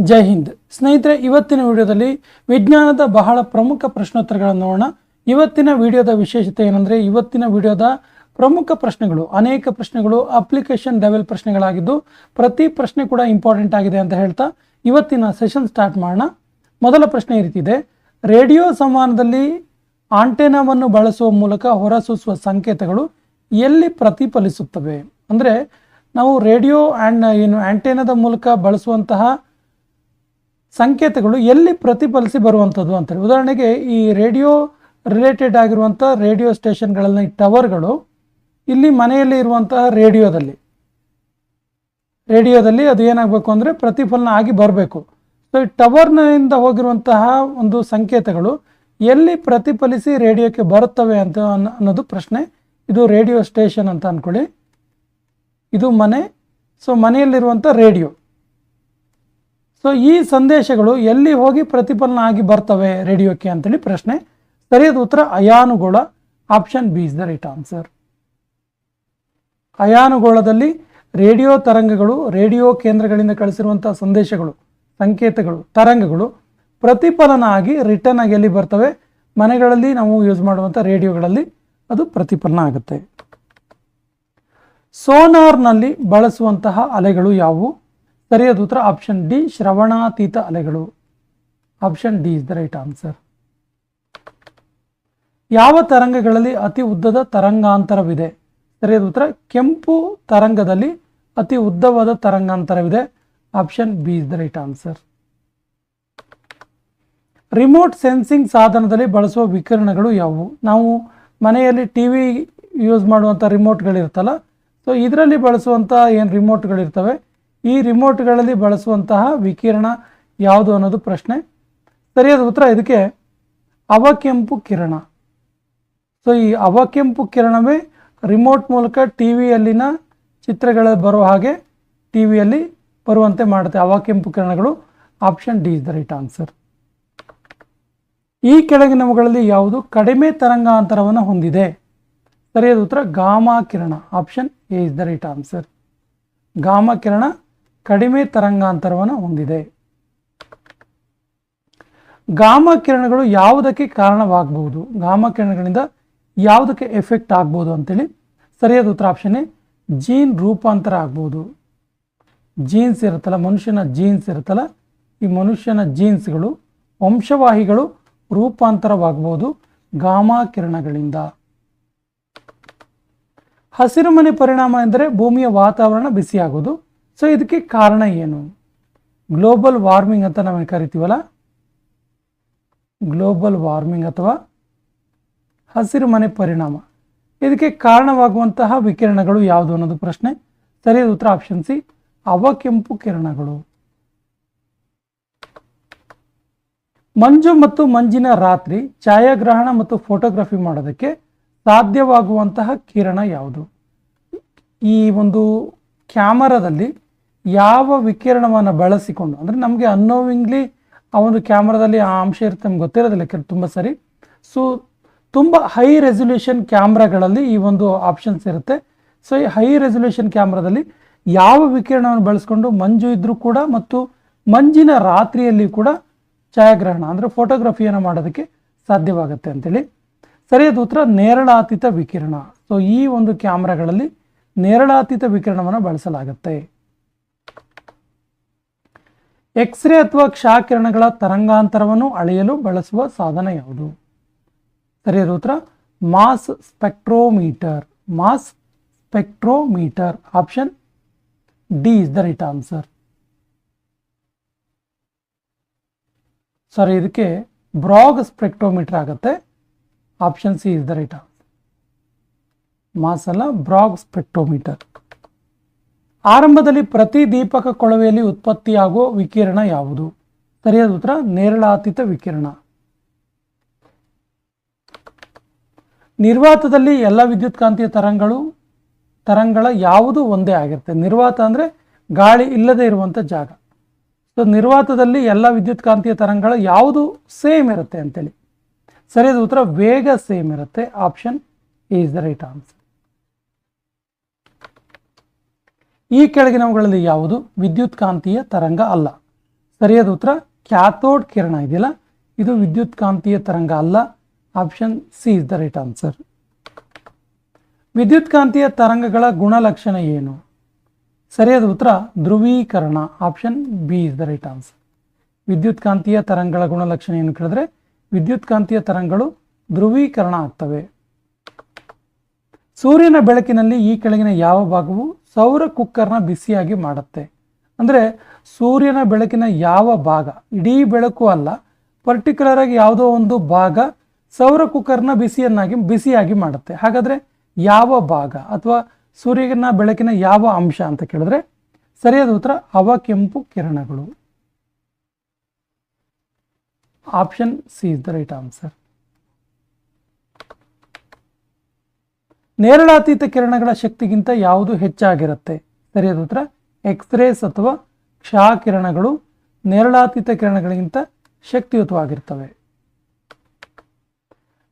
ಜೈ ಹಿಂದ್. ಸ್ನೇಹಿತರೆ, ಇವತ್ತಿನ ವಿಡಿಯೋದಲ್ಲಿ ವಿಜ್ಞಾನದ ಬಹಳ ಪ್ರಮುಖ ಪ್ರಶ್ನೋತ್ತರಗಳನ್ನು ನೋಡೋಣ. ಇವತ್ತಿನ ವಿಡಿಯೋದ ವಿಶೇಷತೆ ಏನಂದ್ರೆ, ಇವತ್ತಿನ ವಿಡಿಯೋದ ಪ್ರಮುಖ ಪ್ರಶ್ನೆಗಳು, ಅನೇಕ ಪ್ರಶ್ನೆಗಳು, ಅಪ್ಲಿಕೇಶನ್ ಲೆವೆಲ್ ಪ್ರಶ್ನೆಗಳಾಗಿದ್ದು, ಪ್ರತಿ ಪ್ರಶ್ನೆ ಕೂಡ ಇಂಪಾರ್ಟೆಂಟ್ ಆಗಿದೆ ಅಂತ ಹೇಳ್ತಾ ಇವತ್ತಿನ ಸೆಷನ್ ಸ್ಟಾರ್ಟ್ ಮಾಡೋಣ. ಮೊದಲ ಪ್ರಶ್ನೆ ಈ ರೀತಿ ರೇಡಿಯೋ ಸಂವಹನದಲ್ಲಿ ಆಂಟೆನಾವನ್ನು ಬಳಸುವ ಮೂಲಕ ಹೊರಸೂಸುವ ಸಂಕೇತಗಳು ಎಲ್ಲಿ ಪ್ರತಿಫಲಿಸುತ್ತವೆ? ಅಂದರೆ, ನಾವು ರೇಡಿಯೋ ಆ್ಯಂಡ್ ಏನು, ಆಂಟೆನಾದ ಮೂಲಕ ಬಳಸುವಂತಹ ಸಂಕೇತಗಳು ಎಲ್ಲಿ ಪ್ರತಿಫಲಿಸಿ ಬರುವಂಥದ್ದು ಅಂತೇಳಿ. ಉದಾಹರಣೆಗೆ ಈ ರೇಡಿಯೋ ರಿಲೇಟೆಡ್ ಆಗಿರುವಂಥ ರೇಡಿಯೋ ಸ್ಟೇಷನ್ಗಳಲ್ಲಿ ಟವರ್ಗಳು ಇಲ್ಲಿ ಮನೆಯಲ್ಲಿ ಇರುವಂತಹ ರೇಡಿಯೋದಲ್ಲಿ ರೇಡಿಯೋದಲ್ಲಿ ಅದು ಏನಾಗಬೇಕು ಅಂದರೆ ಪ್ರತಿಫಲನ ಆಗಿ ಬರಬೇಕು. ಸೊ ಈ ಟವರ್ನಿಂದ ಹೋಗಿರುವಂತಹ ಒಂದು ಸಂಕೇತಗಳು ಎಲ್ಲಿ ಪ್ರತಿಫಲಿಸಿ ರೇಡಿಯೋಕ್ಕೆ ಬರುತ್ತವೆ ಅಂತ ಅನ್ನೋ- ಅನ್ನೋದು ಪ್ರಶ್ನೆ. ಇದು ರೇಡಿಯೋ ಸ್ಟೇಷನ್ ಅಂತ ಅಂದ್ಕೊಳ್ಳಿ ಇದು ಮನೆ ಸೊ ಮನೆಯಲ್ಲಿರುವಂಥ ರೇಡಿಯೋ. ಸೊ ಈ ಸಂದೇಶಗಳು ಎಲ್ಲಿ ಹೋಗಿ ಪ್ರತಿಫಲನ ಆಗಿ ಬರ್ತವೆ ರೇಡಿಯೋಕ್ಕೆ ಅಂತೇಳಿ ಪ್ರಶ್ನೆ. ಸರಿಯಾದ ಉತ್ತರ ಅಯಾನುಗೋಳ option B is the right answer ಅಯಾನುಗೋಳದಲ್ಲಿ radio ತರಂಗಗಳು, ರೇಡಿಯೋ ಕೇಂದ್ರಗಳಿಂದ ಕಳಿಸಿರುವಂಥ ಸಂದೇಶಗಳು, ಸಂಕೇತಗಳು, ತರಂಗಗಳು ಪ್ರತಿಫಲನ ಆಗಿ ರಿಟರ್ನ್ ಆಗಿ ಎಲ್ಲಿ ಬರ್ತವೆ? ಮನೆಗಳಲ್ಲಿ ನಾವು ಯೂಸ್ ಮಾಡುವಂಥ ರೇಡಿಯೋಗಳಲ್ಲಿ ಅದು ಪ್ರತಿಫಲನ ಆಗುತ್ತೆ. ಸೋನಾರ್ನಲ್ಲಿ ಬಳಸುವಂತಹ ಅಲೆಗಳು ಯಾವುವು? ಸರಿಯಾದ ಉತ್ತರ ಆಪ್ಷನ್ ಡಿ ಶ್ರವಣಾತೀತ ಅಲೆಗಳು. Option D is the right answer ಯಾವ ತರಂಗಗಳಲ್ಲಿ ಅತಿ ಉದ್ದದ ತರಂಗಾಂತರವಿದೆ? ಸರಿಯಾದ ಉತ್ತರ, ಕೆಂಪು ತರಂಗದಲ್ಲಿ ಅತಿ ಉದ್ದವಾದ ತರಂಗಾಂತರವಿದೆ. Option B is the right answer remote sensing ಸಾಧನದಲ್ಲಿ ಬಳಸುವ ವಿಕಿರಣಗಳು ಯಾವುವು? ನಾವು ಮನೆಯಲ್ಲಿ ಟಿ ವಿ ಯೂಸ್ ಮಾಡುವಂಥ ರಿಮೋಟ್ಗಳಿರ್ತಲ್ಲ ಸೊ ಇದರಲ್ಲಿ ಬಳಸುವಂಥ ಏನು ರಿಮೋಟ್ಗಳಿರ್ತವೆ ಈ ರಿಮೋಟ್ಗಳಲ್ಲಿ ಬಳಸುವಂತಹ ವಿಕಿರಣ ಯಾವುದು ಅನ್ನೋದು ಪ್ರಶ್ನೆ. ಸರಿಯಾದ ಉತ್ತರ ಇದಕ್ಕೆ ಅವಕೆಂಪು ಕಿರಣ. ಸೊ ಈ ಅವಕೆಂಪು ಕಿರಣವೇ ರಿಮೋಟ್ ಮೂಲಕ ಟಿ ವಿಯಲ್ಲಿನ ಚಿತ್ರಗಳ ಬರೋ ಹಾಗೆ ಟಿ ವಿಯಲ್ಲಿ ಬರುವಂತೆ ಮಾಡುತ್ತೆ. ಅವಕೆಂಪು ಕಿರಣಗಳು option D is the right answer ಈ ಕೆಳಗಿನವುಗಳಲ್ಲಿ ಯಾವುದು? ಕಡಿಮೆ ತರಂಗಾಂತರವನ್ನು ಹೊಂದಿದೆ. ಸರಿಯಾದ ಉತ್ತರ gamma Kiran. Option A is the right answer gamma ಕಿರಣ ಕಡಿಮೆ ತರಂಗಾಂತರವನ್ನು ಹೊಂದಿದೆ. ಗಾಮ ಕಿರಣಗಳು ಯಾವುದಕ್ಕೆ ಕಾರಣವಾಗಬಹುದು? ಗಾಮ ಕಿರಣಗಳಿಂದ ಯಾವುದಕ್ಕೆ ಎಫೆಕ್ಟ್ ಆಗ್ಬೋದು ಅಂತೇಳಿ ಸರಿಯಾದ ಉತ್ತರ ಆಪ್ಷನ್ ಜೀನ್ ರೂಪಾಂತರ ಆಗ್ಬೋದು. ಜೀನ್ಸ್ ಇರುತ್ತಲ್ಲ ಮನುಷ್ಯನ ಜೀನ್ಸ್ ಇರುತ್ತಲ್ಲ ಈ ಮನುಷ್ಯನ ಜೀನ್ಸ್ಗಳು ವಂಶವಾಹಿಗಳು ರೂಪಾಂತರವಾಗಬಹುದು ಗಾಮಾ ಕಿರಣಗಳಿಂದ. ಹಸಿರುಮನೆ ಪರಿಣಾಮ ಎಂದರೆ ಭೂಮಿಯ ವಾತಾವರಣ ಬಿಸಿಯಾಗೋದು ಸೊ ಇದಕ್ಕೆ ಕಾರಣ ಏನು? ಗ್ಲೋಬಲ್ ವಾರ್ಮಿಂಗ್ ಅಂತ ನಾವು ಕರಿತೀವಲ್ಲ? ಗ್ಲೋಬಲ್ ವಾರ್ಮಿಂಗ್ ಅಥವಾ ಹಸಿರುಮನೆ ಪರಿಣಾಮ. ಇದಕ್ಕೆ ಕಾರಣವಾಗುವಂತಹ ವಿಕಿರಣಗಳು ಯಾವುದು ಅನ್ನೋದು ಪ್ರಶ್ನೆ. ಸರಿಯಾದ ಉತ್ತರ ಆಪ್ಷನ್ ಸಿ ಅವಕೆಂಪು ಕಿರಣಗಳು. ಮಂಜು ಮತ್ತು ಮಂಜಿನ ರಾತ್ರಿ ಛಾಯಾಗ್ರಹಣ ಮತ್ತು ಫೋಟೋಗ್ರಫಿ ಮಾಡೋದಕ್ಕೆ ಸಾಧ್ಯವಾಗುವಂತಹ ಕಿರಣ ಯಾವುದು? ಈ ಒಂದು ಕ್ಯಾಮರಾದಲ್ಲಿ ಯಾವ ವಿಕಿರಣವನ್ನು ಬಳಸಿಕೊಂಡು, ಅಂದರೆ ನಮಗೆ ಅನ್ನೋವಿಂಗ್ಲಿ ಆ ಒಂದು ಕ್ಯಾಮ್ರಾದಲ್ಲಿ ಆ ಅಂಶ ಇರುತ್ತೆ ನಮ್ಗೆ ಗೊತ್ತಿರೋದಿಲ್ಲ ಕೆಲ- ತುಂಬ ಸರಿ. ಸೊ ತುಂಬ ಹೈ ರೆಸೊಲ್ಯೂಷನ್ ಕ್ಯಾಮ್ರಾಗಳಲ್ಲಿ ಈ ಒಂದು ಆಪ್ಷನ್ಸ್ ಇರುತ್ತೆ. ಸೊ ಈ ಹೈ ರೆಸೊಲ್ಯೂಷನ್ ಕ್ಯಾಮ್ರಾದಲ್ಲಿ ಯಾವ ವಿಕಿರಣವನ್ನು ಬಳಸ್ಕೊಂಡು ಮಂಜು ಇದ್ದರೂ ಕೂಡ ಮತ್ತು ಮಂಜಿನ ರಾತ್ರಿಯಲ್ಲಿ ಕೂಡ ಛಾಯಾಗ್ರಹಣ, ಅಂದರೆ ಫೋಟೋಗ್ರಫಿಯನ್ನು ಮಾಡೋದಕ್ಕೆ ಸಾಧ್ಯವಾಗುತ್ತೆ ಅಂತೇಳಿ. ಸರಿಯಾದ ಉತ್ತರ, ನೇರಳಾತೀತ ವಿಕಿರಣ. ಸೊ ಈ ಒಂದು ಕ್ಯಾಮ್ರಾಗಳಲ್ಲಿ ನೇರಳಾತೀತ ವಿಕಿರಣವನ್ನು ಬಳಸಲಾಗುತ್ತೆ. ಎಕ್ಸ್ರೇ ಅಥವಾ ಕ್ಷಾಕಿರಣಗಳ ತರಂಗಾಂತರವನ್ನು ಅಳೆಯಲು ಬಳಸುವ ಸಾಧನ ಯಾವುದು? ಸರಿಯಾದ ಉತ್ತರ mass spectrometer. Mass spectrometer. Option D is the right answer. ಸರಿ, ಇದಕ್ಕೆ ಬ್ರಾಗ್ ಸ್ಪೆಕ್ಟ್ರೋಮೀಟರ್ ಆಗುತ್ತೆ. Option C is the right answer. Mass ಅಲ್ಲ, ಬ್ರಾಗ್ ಸ್ಪೆಕ್ಟ್ರೋಮೀಟರ್. ಆರಂಭದಲ್ಲಿ ಪ್ರತಿ ದೀಪಕ ಕೊಳವೆಯಲ್ಲಿ ಉತ್ಪತ್ತಿಯಾಗುವ ವಿಕಿರಣ ಯಾವುದು? ಸರಿಯಾದ ಉತ್ತರ, ನೇರಳಾತೀತ ವಿಕಿರಣ. ನಿರ್ವಾತದಲ್ಲಿ ಎಲ್ಲ ವಿದ್ಯುತ್ಕಾಂತೀಯ ತರಂಗಗಳು ತರಂಗಳ ಯಾವುದು ಒಂದೇ ಆಗಿರುತ್ತೆ. ನಿರ್ವಾತ ಅಂದರೆ ಗಾಳಿ ಇಲ್ಲದೆ ಇರುವಂಥ ಜಾಗ. ಸೊ ನಿರ್ವಾತದಲ್ಲಿ ಎಲ್ಲ ವಿದ್ಯುತ್ಕಾಂತೀಯ ತರಂಗಗಳ ಯಾವುದು ಸೇಮ್ ಇರುತ್ತೆ ಅಂತೇಳಿ. ಸರಿಯಾದ ಉತ್ತರ, ವೇಗ ಸೇಮ್ ಇರುತ್ತೆ. Option is the right answer ಈ ಕೆಳಗಿನವುಗಳಲ್ಲಿ ಯಾವುದು? ವಿದ್ಯುತ್ ಕಾಂತೀಯ ತರಂಗ ಅಲ್ಲ. ಸರಿಯಾದ ಉತ್ತರ, ಕ್ಯಾಥೋಡ್ ಕಿರಣ ಇದೆಯಲ್ಲ? ಇದು ವಿದ್ಯುತ್ ಕಾಂತೀಯ ತರಂಗ ಅಲ್ಲ. Option C is the right answer ವಿದ್ಯುತ್ ಕಾಂತೀಯ ತರಂಗಗಳ ಗುಣಲಕ್ಷಣ ಏನು? ಸರಿಯಾದ ಉತ್ತರ, ಧ್ರುವೀಕರಣ. Option B is the right answer ವಿದ್ಯುತ್ ಕಾಂತೀಯ ತರಂಗಗಳ ಗುಣಲಕ್ಷಣ ಏನು ಕೇಳಿದ್ರೆ? ವಿದ್ಯುತ್ ಕಾಂತೀಯ ತರಂಗಗಳು ಧ್ರುವೀಕರಣ ಆಗ್ತವೆ. ಸೂರ್ಯನ ಬೆಳಕಿನಲ್ಲಿ ಈ ಕೆಳಗಿನ ಯಾವ ಭಾಗವು ಸೌರ ಕುಕ್ಕರ್ನ ಬಿಸಿಯಾಗಿ ಮಾಡುತ್ತೆ. ಅಂದರೆ ಸೂರ್ಯನ ಬೆಳಕಿನ ಯಾವ ಭಾಗ, ಇಡೀ ಬೆಳಕು ಅಲ್ಲ ಪರ್ಟಿಕ್ಯುಲರ್ ಆಗಿ ಯಾವುದೋ ಒಂದು ಭಾಗ ಸೌರ ಕುಕ್ಕರ್ನ ಬಿಸಿಯನ್ನಾಗಿ, ಬಿಸಿಯಾಗಿ ಮಾಡುತ್ತೆ. ಹಾಗಾದರೆ ಯಾವ ಭಾಗ ಅಥವಾ ಸೂರ್ಯನ ಬೆಳಕಿನ ಯಾವ ಅಂಶ ಅಂತ ಕೇಳಿದ್ರೆ ಸರಿಯಾದ ಉತ್ತರ ಅವಕೆಂಪು ಕಿರಣಗಳು. Option C is the right answer ನೇರಳಾತೀತ ಕಿರಣಗಳ ಶಕ್ತಿಗಿಂತ ಯಾವುದು ಹೆಚ್ಚಾಗಿರುತ್ತೆ? ಸರಿಯಾದ ಉತ್ತರ. ಎಕ್ಸ್ರೇಸ್ ಅಥವಾ ಕ್ಷಾ ಕಿರಣಗಳು ನೇರಳಾತೀತ ಕಿರಣಗಳಿಗಿಂತ ಶಕ್ತಿಯುತವಾಗಿರ್ತವೆ.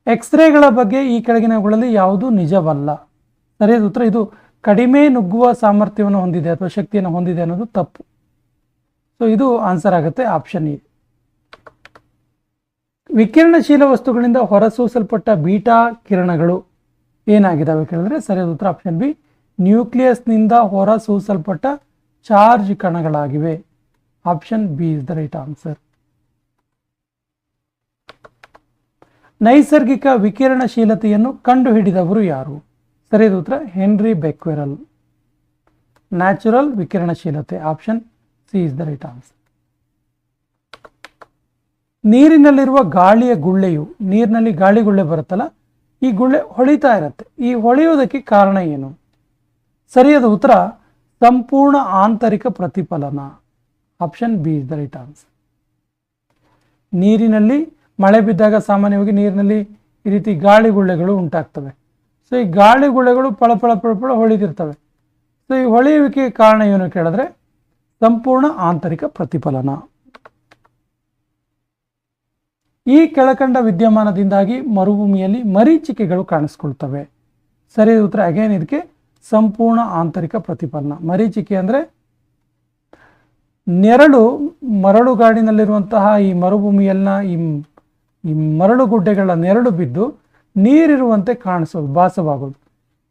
ಎಕ್ಸ್ರೇಗಳ ಬಗ್ಗೆ ಈ ಕೆಳಗಿನವುಗಳಲ್ಲಿ ಯಾವುದು ನಿಜವಲ್ಲ? ಸರಿಯಾದ ಉತ್ತರ. ಇದು ಕಡಿಮೆ ನುಗ್ಗುವ ಸಾಮರ್ಥ್ಯವನ್ನು ಹೊಂದಿದೆ ಅಥವಾ ಶಕ್ತಿಯನ್ನು ಹೊಂದಿದೆ ಅನ್ನೋದು ತಪ್ಪು. ಸೊ ಇದು ಆನ್ಸರ್ ಆಗುತ್ತೆ ಆಪ್ಷನ್ ಇ ವಿಕಿರಣಶೀಲ ವಸ್ತುಗಳಿಂದ ಹೊರಸೂಸಲ್ಪಟ್ಟ ಬೀಟಾ ಕಿರಣಗಳು. ಏನಾಗಿದ್ದಾವೆ ಕೇಳಿದ್ರೆ ಸರಿಯಾದ ಉತ್ತರ ಆಪ್ಷನ್ ಬಿ ನ್ಯೂಕ್ಲಿಯಸ್ನಿಂದ ಹೊರಸೂಸಲ್ಪಟ್ಟ charge ಕಣಗಳಾಗಿವೆ. Option B is the right answer ನೈಸರ್ಗಿಕ ವಿಕಿರಣಶೀಲತೆಯನ್ನು ಕಂಡುಹಿಡಿದವರು ಯಾರು? ಸರಿಯಾದ ಉತ್ತರ, Henri Becquerel. Natural ವಿಕಿರಣಶೀಲತೆ option C is the right answer ನೀರಿನಲ್ಲಿರುವ ಗಾಳಿಯ ಗುಳ್ಳೆಯು, ನೀರಿನಲ್ಲಿ ಗಾಳಿ ಗುಳ್ಳೆ ಬರುತ್ತಲ್ಲ ಈ ಗುಳ್ಳೆ ಹೊಳಿತಾ ಇರುತ್ತೆ. ಈ ಹೊಳೆಯುವುದಕ್ಕೆ ಕಾರಣ ಏನು? ಸರಿಯಾದ ಉತ್ತರ, ಸಂಪೂರ್ಣ ಆಂತರಿಕ ಪ್ರತಿಫಲನ. Option B is the right answer ನೀರಿನಲ್ಲಿ, ಮಳೆ ಬಿದ್ದಾಗ ಸಾಮಾನ್ಯವಾಗಿ ನೀರಿನಲ್ಲಿ ಈ ರೀತಿ ಗಾಳಿ ಗುಳ್ಳೆಗಳು ಉಂಟಾಗ್ತವೆ. ಸೊ ಈ ಗಾಳಿ ಗುಳ್ಳೆಗಳು ಪಳಪಳ ಪಳಪಳ ಹೊಳಿತಿರ್ತವೆ ಸೊ ಈ ಹೊಳೆಯುವಿಕೆಗೆ ಕಾರಣ ಏನು ಕೇಳಿದ್ರೆ, ಸಂಪೂರ್ಣ ಆಂತರಿಕ ಪ್ರತಿಫಲನ. ಈ ಕೆಳಕಂಡ ವಿದ್ಯಮಾನದಿಂದಾಗಿ ಮರುಭೂಮಿಯಲ್ಲಿ ಮರೀಚಿಕೆಗಳು ಕಾಣಿಸ್ಕೊಳ್ತವೆ. ಸರಿ ಉತ್ತರ. ಅಗೇನ್ ಇದಕ್ಕೆ ಸಂಪೂರ್ಣ ಆಂತರಿಕ ಪ್ರತಿಫಲನ. ಮರೀಚಿಕೆ ಅಂದರೆ ನೆರಳು ಮರಳುಗಾಡಿನಲ್ಲಿರುವಂತಹ ಈ ಮರುಭೂಮಿಯನ್ನ ಈ ಈ ಮರಳುಗುಡ್ಡೆಗಳ ನೆರಳು ಬಿದ್ದು ನೀರಿರುವಂತೆ ಕಾಣಿಸೋದು ಭಾಸವಾಗೋದು.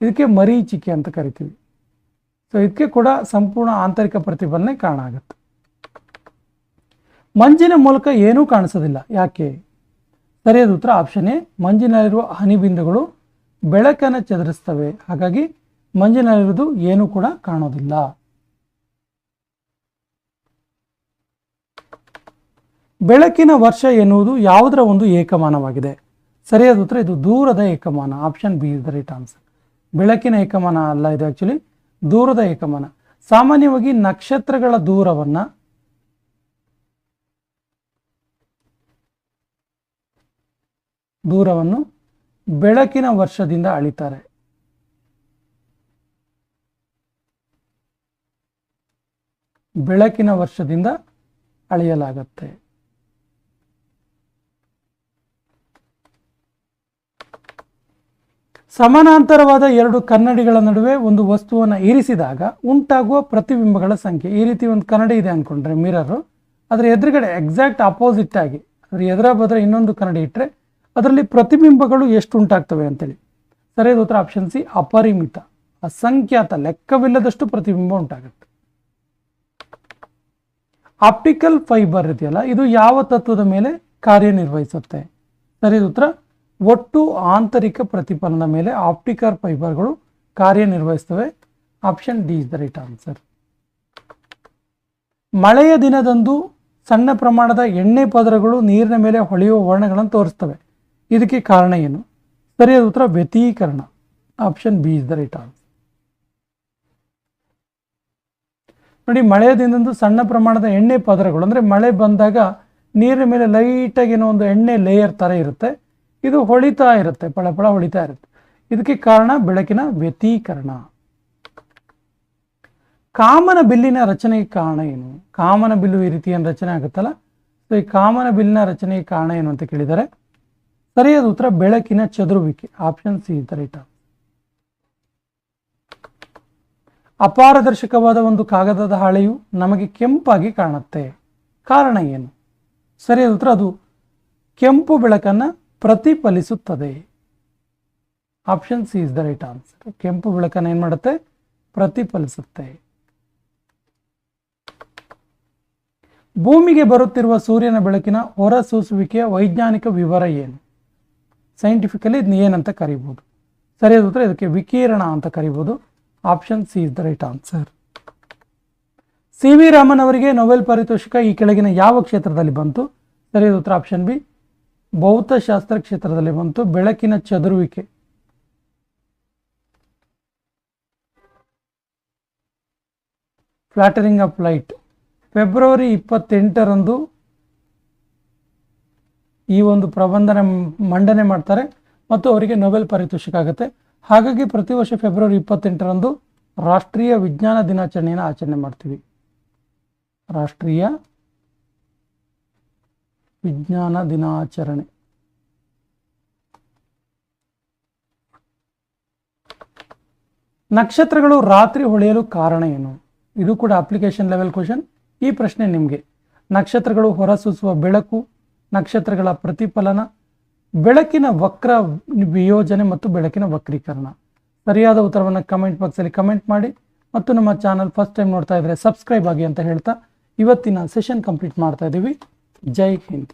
ಇದಕ್ಕೆ ಮರೀಚಿಕೆ ಅಂತ ಕರಿತೀವಿ. ಸೊ ಇದಕ್ಕೆ ಕೂಡ ಸಂಪೂರ್ಣ ಆಂತರಿಕ ಪ್ರತಿಫಲನೆ ಕಾಣ ಆಗುತ್ತೆ ಮಂಜಿನ ಮೂಲಕ ಏನೂ ಕಾಣಿಸೋದಿಲ್ಲ. ಯಾಕೆ? ಸರಿಯಾದ ಉತ್ತರ ಆಪ್ಷನ್ ಎ, ಮಂಜಿನಲ್ಲಿರುವ ಹನಿಬಿಂದುಗಳು ಬೆಳಕನ್ನು ಚದುರಿಸ್ತವೆ ಹಾಗಾಗಿ ಮಂಜಿನಲ್ಲಿರುವುದು ಏನೂ ಕೂಡ ಕಾಣೋದಿಲ್ಲ. ಬೆಳಕಿನ ವರ್ಷ ಎನ್ನುವುದು ಯಾವುದರ ಒಂದು ಏಕಮಾನವಾಗಿದೆ? ಸರಿಯಾದ ಉತ್ತರ, ಇದು ದೂರದ ಏಕಮಾನ. Option B is the right answer ಬೆಳಕಿನ ಏಕಮಾನ ಅಲ್ಲ ಇದು ಆಕ್ಚುಲಿ ದೂರದ ಏಕಮಾನ. ಸಾಮಾನ್ಯವಾಗಿ ನಕ್ಷತ್ರಗಳ ದೂರವನ್ನ ದೂರವನ್ನು ಬೆಳಕಿನ ವರ್ಷದಿಂದ ಅಳಿತಾರೆ. ಬೆಳಕಿನ ವರ್ಷದಿಂದ ಅಳೆಯಲಾಗತ್ತೆ. ಸಮಾನಾಂತರವಾದ ಎರಡು ಕನ್ನಡಿಗಳ ನಡುವೆ ಒಂದು ವಸ್ತುವನ್ನು ಇರಿಸಿದಾಗ ಉಂಟಾಗುವ ಪ್ರತಿಬಿಂಬಗಳ ಸಂಖ್ಯೆ. ಈ ರೀತಿ ಒಂದು ಕನ್ನಡಿ ಇದೆ ಅಂದ್ಕೊಂಡ್ರೆ ಮಿರರು ಅದರ ಎದುರುಗಡೆ ಎಕ್ಸಾಕ್ಟ್ ಅಪೋಸಿಟ್ ಆಗಿ, ಅದರ ಎದುರ ಬದ್ರೆ ಇನ್ನೊಂದು ಕನ್ನಡಿ ಇಟ್ಟರೆ ಅದರಲ್ಲಿ ಪ್ರತಿಬಿಂಬಗಳು ಎಷ್ಟು ಉಂಟಾಗ್ತವೆ ಅಂತೇಳಿ. ಸರಿಯಾದ ಉತ್ತರ ಆಪ್ಷನ್ ಸಿ, ಅಪರಿಮಿತ. ಅಸಂಖ್ಯಾತ, ಲೆಕ್ಕವಿಲ್ಲದಷ್ಟು ಪ್ರತಿಬಿಂಬ ಉಂಟಾಗುತ್ತೆ. ಆಪ್ಟಿಕಲ್ ಫೈಬರ್ ಇದೆಯಲ್ಲ, ಇದು ಯಾವ ತತ್ವದ ಮೇಲೆ ಕಾರ್ಯನಿರ್ವಹಿಸುತ್ತೆ? ಸರಿಯಾದ ಉತ್ತರ, ಒಟ್ಟು ಆಂತರಿಕ ಪ್ರತಿಫಲನದ ಮೇಲೆ ಆಪ್ಟಿಕಲ್ ಫೈಬರ್ಗಳು ಕಾರ್ಯನಿರ್ವಹಿಸ್ತವೆ. Option D is the right answer ಮಳೆಯ ದಿನದಂದು ಸಣ್ಣ ಪ್ರಮಾಣದ ಎಣ್ಣೆ ಪದರಗಳು ನೀರಿನ ಮೇಲೆ ಹೊಳೆಯುವ ವರ್ಣಗಳನ್ನು ತೋರಿಸ್ತವೆ. ಇದಕ್ಕೆ ಕಾರಣ ಏನು? ಸರಿಯಾದ ಉತ್ತರ ವ್ಯತೀಕರಣ. Option B is the right answer ನೋಡಿ ಮಳೆಯ ದಿನದಂದು ಸಣ್ಣ ಪ್ರಮಾಣದ ಎಣ್ಣೆ ಪದರಗಳು ಅಂದರೆ ಮಳೆ ಬಂದಾಗ ನೀರಿನ ಮೇಲೆ ಲೈಟಾಗಿ ಏನೋ ಒಂದು ಎಣ್ಣೆ ಲೇಯರ್ ಥರ ಇರುತ್ತೆ. ಇದು ಹೊಳಿತಾ ಇರುತ್ತೆ ಪಳಪಳ ಹೊಳಿತಾ ಇರುತ್ತೆ. ಇದಕ್ಕೆ ಕಾರಣ ಬೆಳಕಿನ ವ್ಯತೀಕರಣ. ಕಾಮನ ಬಿಲ್ಲಿನ ರಚನೆಗೆ ಕಾರಣ ಏನು? ಕಾಮನ ಬಿಲ್ಲು ಈ ರೀತಿ ಏನು ರಚನೆ ಆಗುತ್ತಲ್ಲ? ಸೊ ಈ ಕಾಮನ ಬಿಲ್ಲಿನ ರಚನೆಗೆ ಕಾರಣ ಏನು ಅಂತ ಕೇಳಿದರೆ ಸರಿಯಾದ ಉತ್ತರ, ಬೆಳಕಿನ ಚದುರುವಿಕೆ. ಆಪ್ಷನ್ ಸಿ ದ ರೈಟ್ ಅಪಾರದರ್ಶಕವಾದ ಒಂದು ಕಾಗದದ ಹಾಳೆಯು ನಮಗೆ ಕೆಂಪಾಗಿ ಕಾಣುತ್ತೆ. ಕಾರಣ ಏನು? ಸರಿಯಾದ ಉತ್ತರ, ಅದು ಕೆಂಪು ಬೆಳಕನ್ನು ಪ್ರತಿಫಲಿಸುತ್ತದೆ. Option C is the right answer ಕೆಂಪು ಬೆಳಕನ್ನು ಏನು ಮಾಡುತ್ತೆ? ಪ್ರತಿಫಲಿಸುತ್ತೆ. ಭೂಮಿಗೆ ಬರುತ್ತಿರುವ ಸೂರ್ಯನ ಬೆಳಕಿನ ಹೊರಸೂಸುವಿಕೆಯ ವೈಜ್ಞಾನಿಕ ವಿವರ ಏನು? ಸೈಂಟಿಫಿಕಲಿ ಇದನ್ನ ಏನಂತ ಕರಿಬೋದು. ಸರಿಯಾದ ಉತ್ತರ ಇದಕ್ಕೆ ವಿಕಿರಣ ಅಂತ ಕರಿಬೋದು. Option C is the right answer C V Raman ಅವರಿಗೆ ನೊಬೆಲ್ ಪಾರಿತೋಷಿಕ ಈ ಕೆಳಗಿನ ಯಾವ ಕ್ಷೇತ್ರದಲ್ಲಿ ಬಂತು? ಸರಿಯಾದ ಉತ್ತರ ಆಪ್ಷನ್ ಬಿ ಭೌತಶಾಸ್ತ್ರ ಕ್ಷೇತ್ರದಲ್ಲಿ ಬಂತು. ಬೆಳಕಿನ ಚದುರುವಿಕೆ. ಫ್ಲಾಟರಿಂಗ್ ಆಫ್ ಲೈಟ್ ಫೆಬ್ರವರಿ ಇಪ್ಪತ್ತೆಂಟರಂದು ಈ ಒಂದು ಪ್ರಬಂಧನ ಮಂಡನೆ ಮಾಡ್ತಾರೆ ಮತ್ತು ಅವರಿಗೆ ನೊಬೆಲ್ ಪಾರಿತೋಷಿಕ ಆಗುತ್ತೆ. ಹಾಗಾಗಿ ಪ್ರತಿ ವರ್ಷ ಫೆಬ್ರವರಿ ಇಪ್ಪತ್ತೆಂಟರಂದು ರಾಷ್ಟ್ರೀಯ ವಿಜ್ಞಾನ ದಿನಾಚರಣೆಯನ್ನು ಆಚರಣೆ ಮಾಡ್ತೀವಿ. ರಾಷ್ಟ್ರೀಯ ವಿಜ್ಞಾನ ದಿನಾಚರಣೆ. ನಕ್ಷತ್ರಗಳು ರಾತ್ರಿ ಹೊಳೆಯಲು ಕಾರಣ ಏನು? ಇದು ಕೂಡ ಅಪ್ಲಿಕೇಶನ್ ಲೆವೆಲ್ ಕ್ವಶನ್ ಈ ಪ್ರಶ್ನೆ ನಿಮಗೆ. ನಕ್ಷತ್ರಗಳು ಹೊರಸೂಸುವ ಬೆಳಕು ನಕ್ಷತ್ರಗಳ ಪ್ರತಿಫಲನ, ಬೆಳಕಿನ ವಕ್ರ ವಿಯೋಜನೆ ಮತ್ತು ಬೆಳಕಿನ ವಕ್ರೀಕರಣ. ಸರಿಯಾದ ಉತ್ತರವನ್ನು ಕಮೆಂಟ್ ಬಾಕ್ಸಲ್ಲಿ ಕಮೆಂಟ್ ಮಾಡಿ ಮತ್ತು ನಮ್ಮ ಚಾನಲ್ ಫಸ್ಟ್ ಟೈಮ್ ನೋಡ್ತಾ ಇದ್ರೆ ಸಬ್ಸ್ಕ್ರೈಬ್ ಆಗಿ ಅಂತ ಹೇಳ್ತಾ ಇವತ್ತಿನ ಸೆಷನ್ ಕಂಪ್ಲೀಟ್ ಮಾಡ್ತಾ ಇದ್ದೀವಿ ಜೈ ಹಿಂದ್.